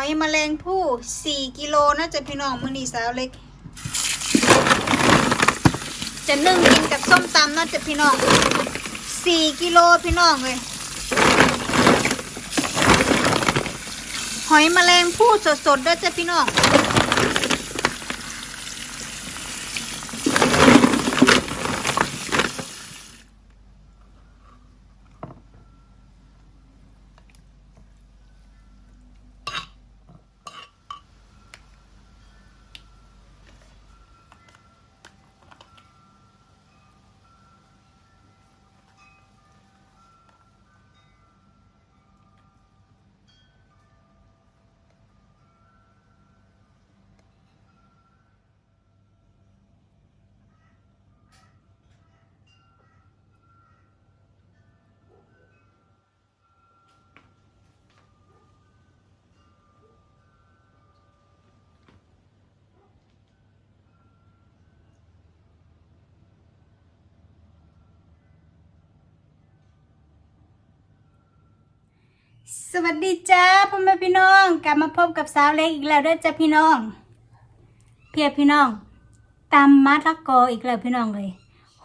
อยแมลงผู้สี่กิโลนะจ๊ะพี่น้องมือนีสาวเล็ก จะนึ่งกินกับส้มตำนะจ๊ะพี่น้องสี่กิโลพี่น้องเลยหอยแมลงผู้สดๆด้วยจ้ะพี่น้อง สวัสดีจ้าพ่อแม่พี่น้องกลับมาพบกับสาวเล็กอีกแล้วด้วยจ้าพี่น้อง เพียพี่น้องตำมัดละกออีกแล้วพี่น้องเลย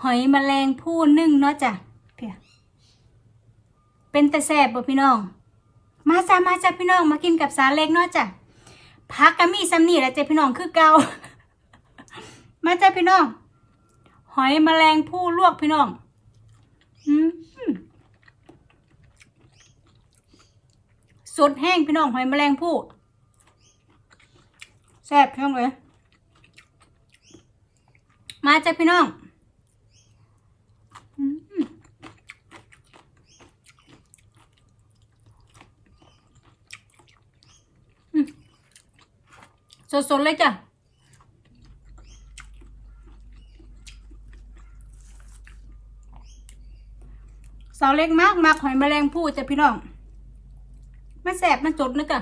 หอยแมลงผู้นึ่งเนาะจ้ะเพียเป็นแต่แสบบ่พี่น้อง มาจ้ามาจ้าพี่น้องมากินกับสาวเล็กเนาะจ้ะพักก็มีซ้ำนี่แหละจ้าพี่น้องคือเกามาจ้าพี่น้อง หอยแมลงผู้ลวกพี่น้อง อืม สดแห้งพี่น้องหอยแมลงผู้แซ่บพี่น้องเลย มาจ้ะพี่น้องอืมอืมสดๆเลยจ้ะสาวเล็กมากมากหอยแมลงผู้จ้ะพี่น้อง ม่แสบมันจดนะจ๊ะ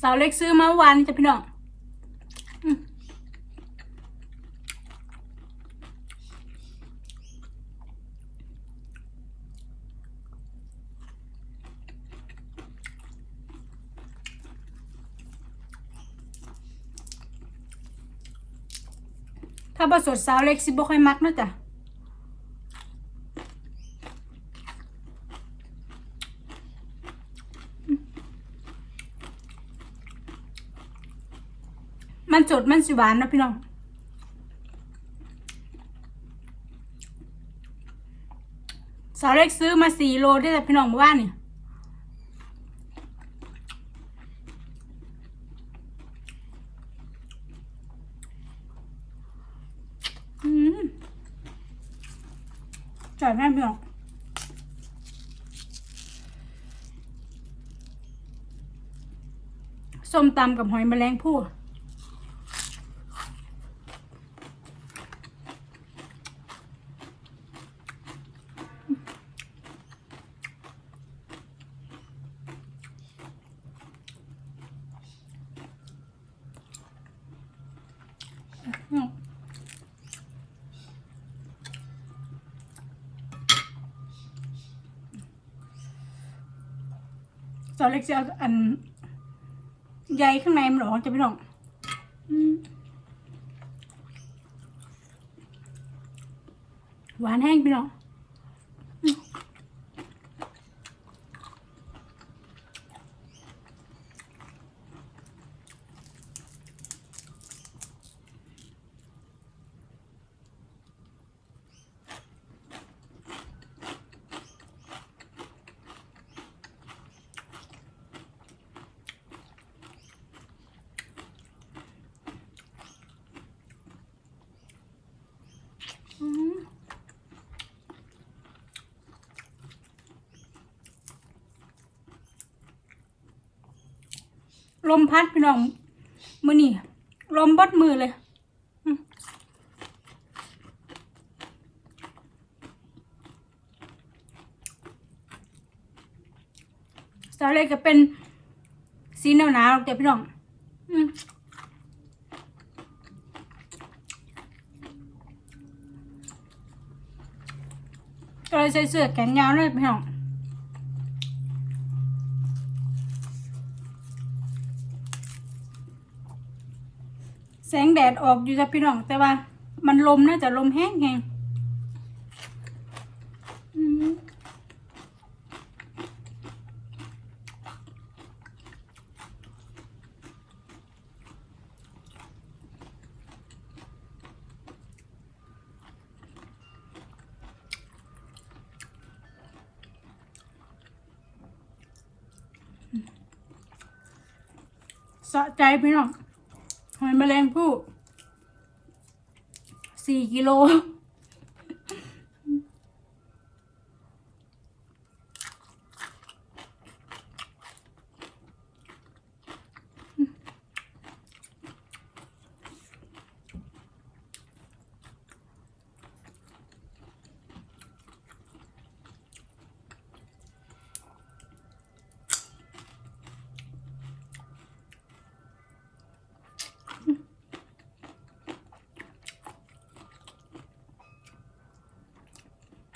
สาวเล็กซื้อมาเมื่อวานจ้ะพี่น้อง ถ้าผสดสาวเล็กสิบ่ค่อยมักเนาะจ้ะมันจดมันสิหวานนะพี่น้องสาวเล็กซื้อมาสี่โลได้แต่พี่น้องเมื่อว่านนี่อืม จ่ายแม่พี่น้องส้มตำกับหอยแมลงภู่ เล็กจะเอาอันใยข้างในมันหรอจะพี่น้องอืมหวานแห้งพี่น้อง ลมพัดพี่น้องมือนี่ลมบดมือเลยสาเลยก็เป็นสีหนาวๆนาวแต่พี่น้องก็เลยใส่เสื้อแขนยาวเลยพี่น้อง งแดดออกอยู่จ้ะพี่น้องแต่ว่า มันลมน่าจะลมแห้งแหงสะใจพี่น้อง แมลงผู้สี่กิโล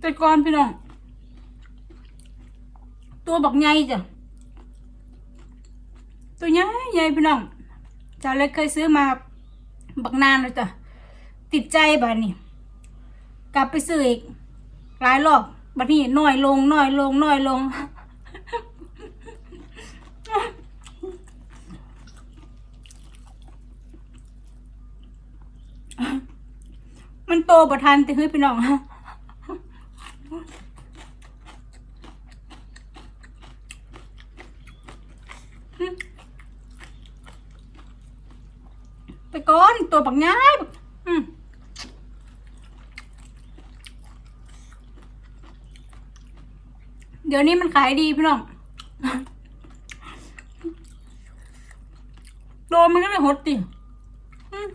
แต่ก่อนพี่น้อง ตัวบักใหญ่จ้ะตัวใหญ่ใหญ่พี่น้องจ้าเล็กเคยซื้อมาบักนานเลยจ้ะติดใจบ้านี่กลับไปซื้ออีกหลายรอบบัดนี้น้อยลงน้อยลงน้อยลงมันโตประทันแต่เฮ้ยพี่น้อง ไปก่อนตัวบักง่ายเดี๋ยวนี้มันขายดีพี่น้องโดนมันก็เลยหดติอืม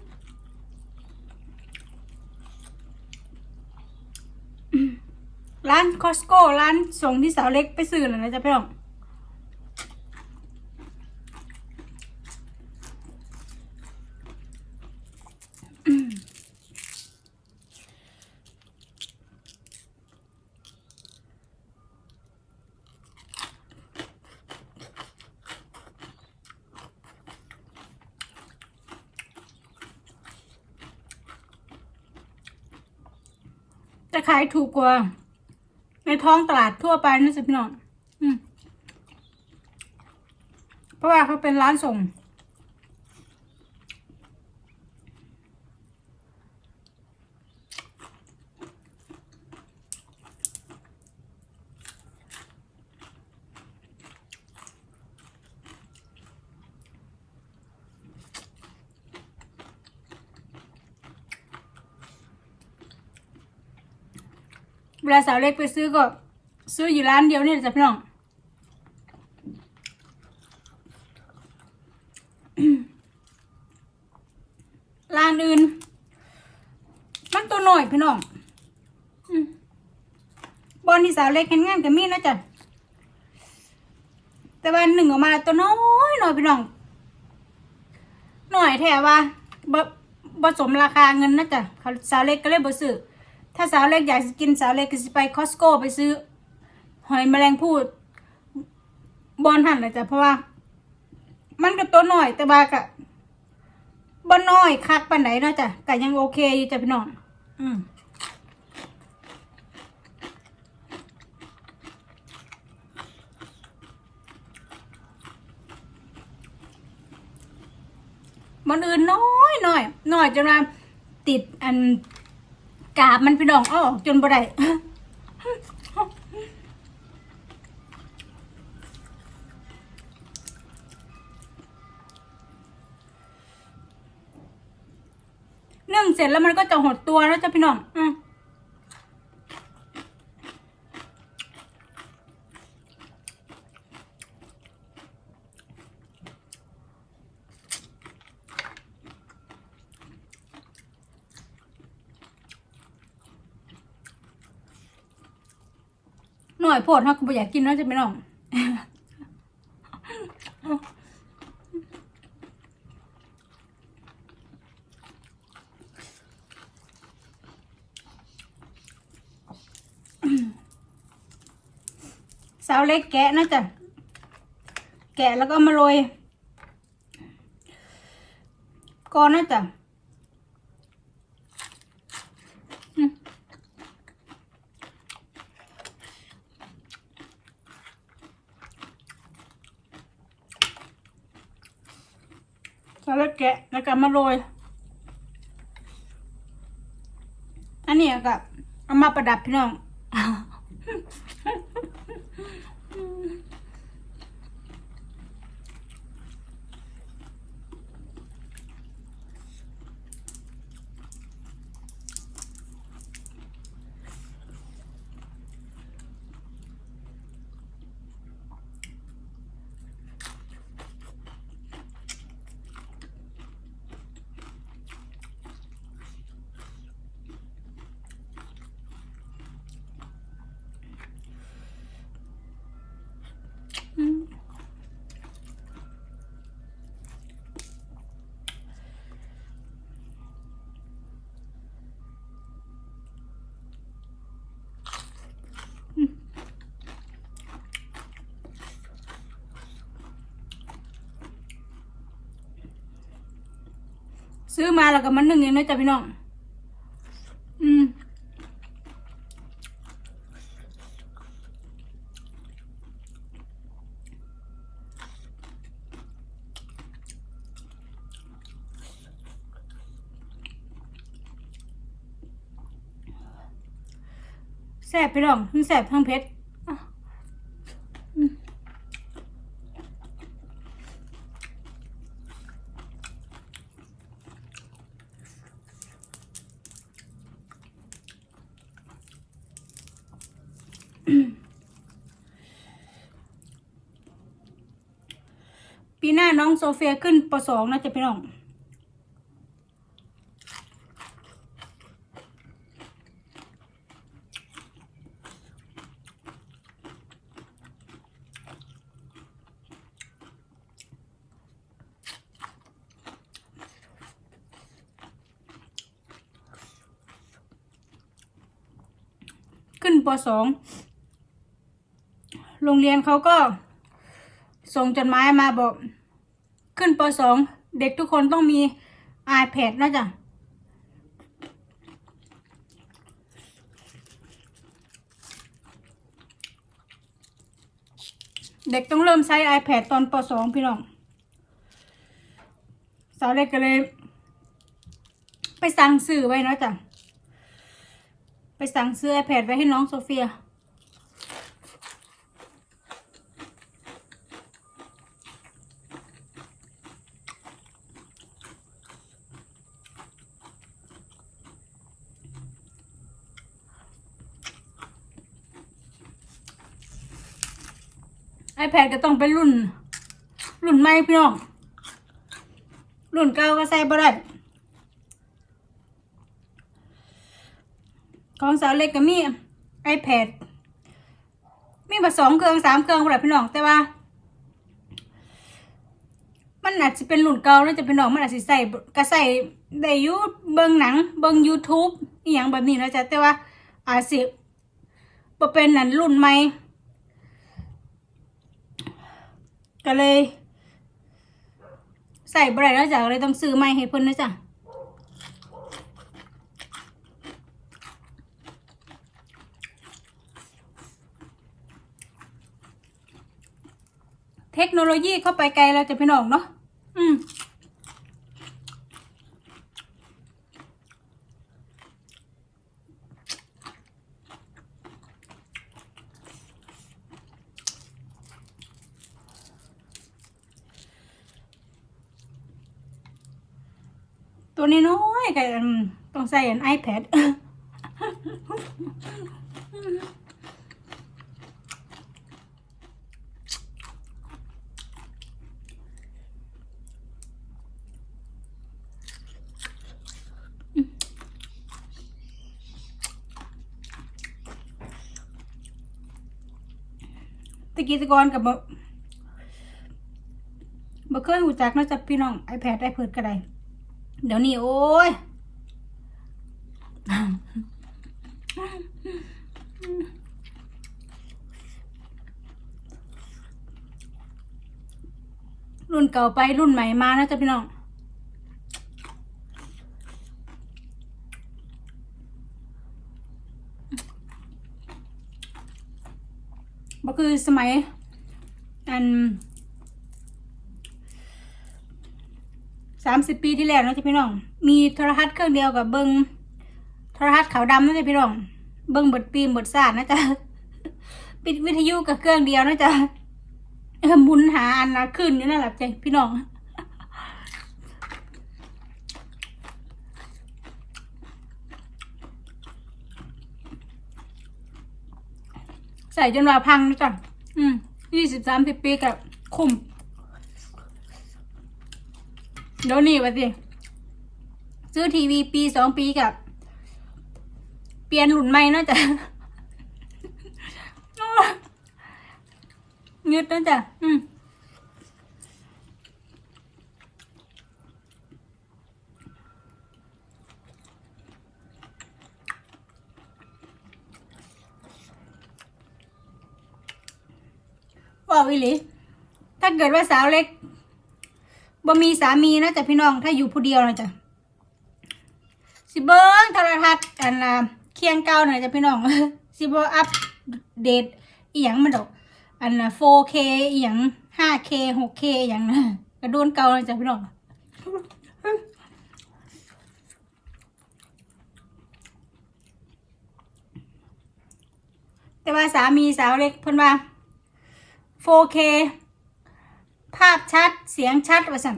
ร้านคอสโก้ร้านส่งที่สาวเล็กไปซื้อเลยนะจ๊ะพี่น้องจะขายถูกกว่า ในท้องตลาดทั่วไปนะสิพี่น้องอืมเพราะว่าเขาเป็นร้านส่ง เวลาสาวเล็กไปซื้อก็ ซื้ออยู่ร้านเดียวเนี่แหละจ้ะพี่น้องร้านอื่น มันตัวหน่อยพี่น้องบอลที่สาวเล็กเห็นงานกับมีนะจ๊ะแต่วันหนึ่งออกมาตัวน้อยหน่อยพี่น้องหน่อยแถวว่าบบ่สมราคาเงินนะจ๊ะเขาสาวเล็กก็เลยบ่ซื้อ ถ้าสาวเล็กอยากกินสาวเล็กก็สิไปคอสโก้ไปซื้อ หอยแมลงภู่บอลหันเลยจ้ะเพราะว่า มันก็ตัวหน่อยแต่ว่ากะบ่น้อยคักปานไหนเนาะจ้ะก็ยังโอเคอยู่จ้ะพี่น้องอืมมันอื่นน้อยน้อยน้อยจนว่าติดอัน กาบมันพี่น้องอ้อกจนบ่ได้นึ่งเสร็จแล้วมันก็จะหดตัวแล้วจ้ะพี่น้องอืม โพดเฮาก็บ่อยากกินเนาะจะพี่น้องสาวเล็กแกะนะจ๊ะแกะแล้วก็มาโรยก่อนนะจ๊ะ แล้วแกะแล้วก็มาโรย อันนี้ก็เอามาประดับพี่น้อง ซื้อมาแล้วก็มันหนึ่งเองนะจ๊ะพี่น้อง อืมแซ่บพี่น้องทั้งแซ่บทั้งเผ็ดอะอืมปีห น้าน้องโซเฟียขึ้นปสองนะจ๊ะพี่น้องขึ้นปสองโรงเรียนเขาก็ส่งจดหมายมาบอก ขึ้นปสองเด็กทุกคนต้องมี iPad นะจ๊ะเด็กต้องเริ่มใช้ iPad ตอนปสองพี่น้องสาวเล็กก็เลย ไปสั่งซื้อไว้นะจ๊ะไปสั่งซื้อ iPad ไว้ให้น้องโซเฟีย iPad ก็ต้องเป็นรุ่น รุ่นใหม่พี่น้อง รุ่นเก่าก็ใส่บ่ได้ของสาวเล็กก็มี iPad มีมาสองเครื่องสามเครื่องบ่ได้พี่น้องแต่ว่า มันอาจจะเป็นรุ่นเก่าแล้วจะพี่น้องมันอาจจะใส่ก็ใส่ได้อยู่เบิ่งหนังเบิ่ง YouTube อีหยังแบบนี้นะจ๊ะแต่ว่าอาจสิบ่เป็นนั่นรุ่นใหม่ ก็เลย ใส่บะไรแล้วจ้ะก็เลยต้องซื้อใหม่ให้เพิ่นนะจ๊ะเทคโนโลยีเข้าไปไกลแล้วจะพี่น้องเนาะอืม ตัวน้นอยๆก็ต้องใส่อัน iPad อกี้ตะกอนกับบ่บ่เคยหูจักนาะจ้ะพี่น้อง iPad ได้เพิดก็ได้ เดี๋ยวนี้โอ้ยรุ่นเก่าไปรุ่นใหม่มานะจ๊ะพี่น้องบ่คือสมัยอัน สามสิบปีที่แล้วนาะจ๊ะพี่น้อง มีโทรทัศน์เครื่องเดียวกับเบิงโทรทัศน์ขาวดำนะจ๊ะพี่น้อง เบิงบทปีมบทศาสตร์นะจ๊ะปิดวิทยุกับเครื่องเดียวนะจ๊ะเออหมุนหาอันละขึ้นอยู่นั่นแหละจ้ะพี่น้องใส่จนว่าพังนะจ๊ะอืมยี่สิบสามสิบปีกับคุ้ม เดี๋ยวนี้วะสิ ซื้อทีวีปีสองปีกับ เปลี่ยนรุ่นใหม่เนาจ๊ะงึดนะจ๊ะอืมว่าวิลิถ้าเกิดว่าสาวเล็ก บ่มีสามีนะจ๊ะพี่น้องถ้าอยู่ผู้เดียวนะจ๊ะสิเบิ้งโทรทัศน์อันน่ะเคียงเก่าหน่อยจ้ะพี่น้องสิบ่อัปเดตอีหยังมันดอกอันน่ะ 4K อีหยัง 5K 6K อีหยังนะกระโดนเก่าเลยจ้ะพี่น้องแต่ว่าสามีสาวเล็กเพิ่นว่า 4K ภาพชัดเสียงชัดว่าสั่น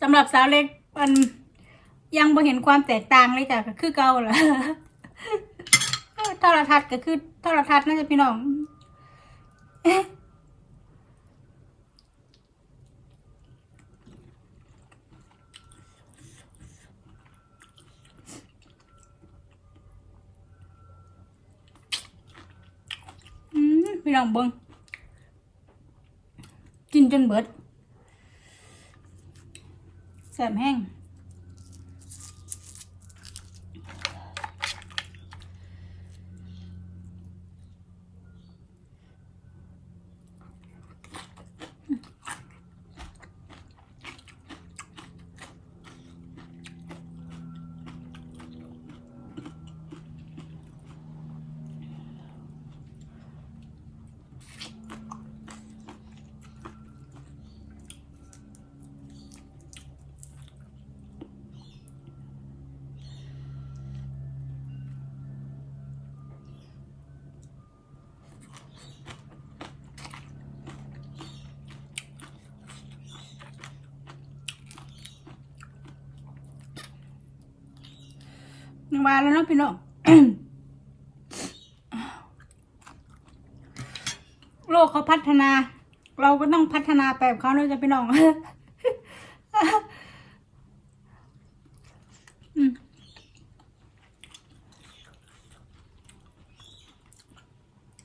สำหรับสาวเล็กมันยังบ่เห็นความแตกต่างเลยจ้ะก็คือเก่าเหละโทรทัศน์ก็คือโทรทัศน์น่าจะพี่น้อง อืม พี่น้องเบิ้งกินจนเบิดแสบแห้ง มาแล้วเนาะพี่น้องโลกเขาพัฒนา เราก็ต้องพัฒนาไปกับเขาเนาะจ้ะพี่น้อง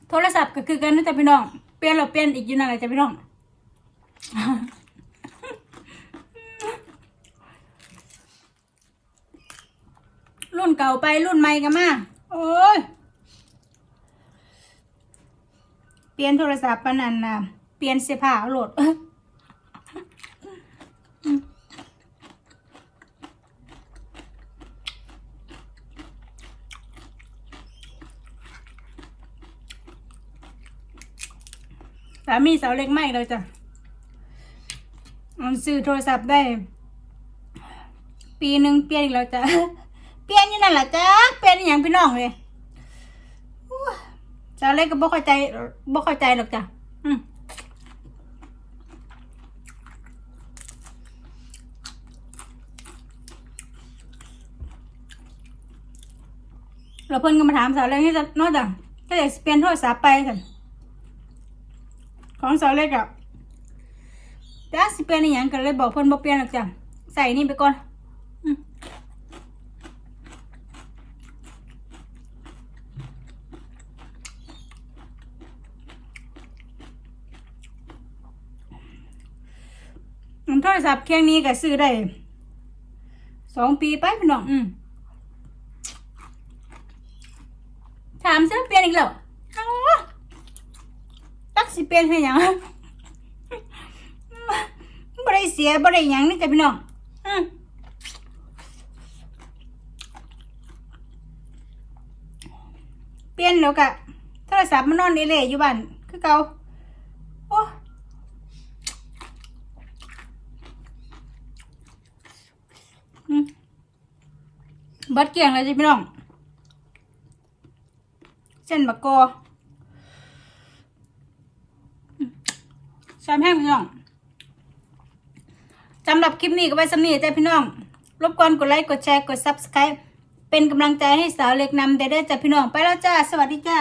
โทรศัพท์ก็คือกันนะจ๊ะพี่น้อง เปลี่ยนเราเปลี่ยนอีกอยู่นั่นแหละจ้ะพี่น้อง รุ่นเก่าไปรุ่นใหม่กันมา โอ้ย เปลี่ยนโทรศัพท์ปนันนะเปลี่ยนเสื้อผ้าโหลดสามีสาวเล็กไม่เลยจ้ะมันซื้อโทรศัพท์ได้ ปีหนึ่งเปลี่ยนอีกแล้วจ้ะ เปลี่ยนอยู่นั่นแหละจ้ะเปลี่ยนอหย่างพี่น้องเลยอู้สาวเล็กก็บ่เข้าใจบ่เข้าใจหรอกจ้ะอืมแล้วเพิ่นก็มาถามสาวเล็กนี่จะนอกจากก็อยากสิเปลี่ยนโทรศัพท์ไปสั่นของสาวเล็กอะจ้าสิเปลี่ยนอหย่างกันเลยบอกเพิ่นบ่เปลี่ยนหรอกจ้ะใส่นี่ไปก่อน อืม โทร ศัพท์เครื่องนี้ก็ซื้อได้สองปีไปพี่น้อง อืมถามเสื้อเปลี่ยนอีกแล้วเอาวะตักสิเปลี่ยนให้หยังบ่ได้เสียบ่ได้หยังนี่จ้ะพี่น้อง อืมเปลี่ยนแล้วก็โทรศัพท์มันนอนเละๆอยู่บ้านคือเก่าโอ้อืมเบัดเกลี่ยงเลยจ้ะพี่น้อง เส้นมะกออืมแซ่บแห้งพี่น้องสำหรับคลิปนี้ก็ไว้สำนีจ้ะพี่น้อง รบกวนกดไลค์ กดแชร์ กด Subscribe เป็นกำลังใจให้สาวเล็กนำเด้อจ้ะพี่น้อง ไปแล้วจ้า สวัสดีจ้า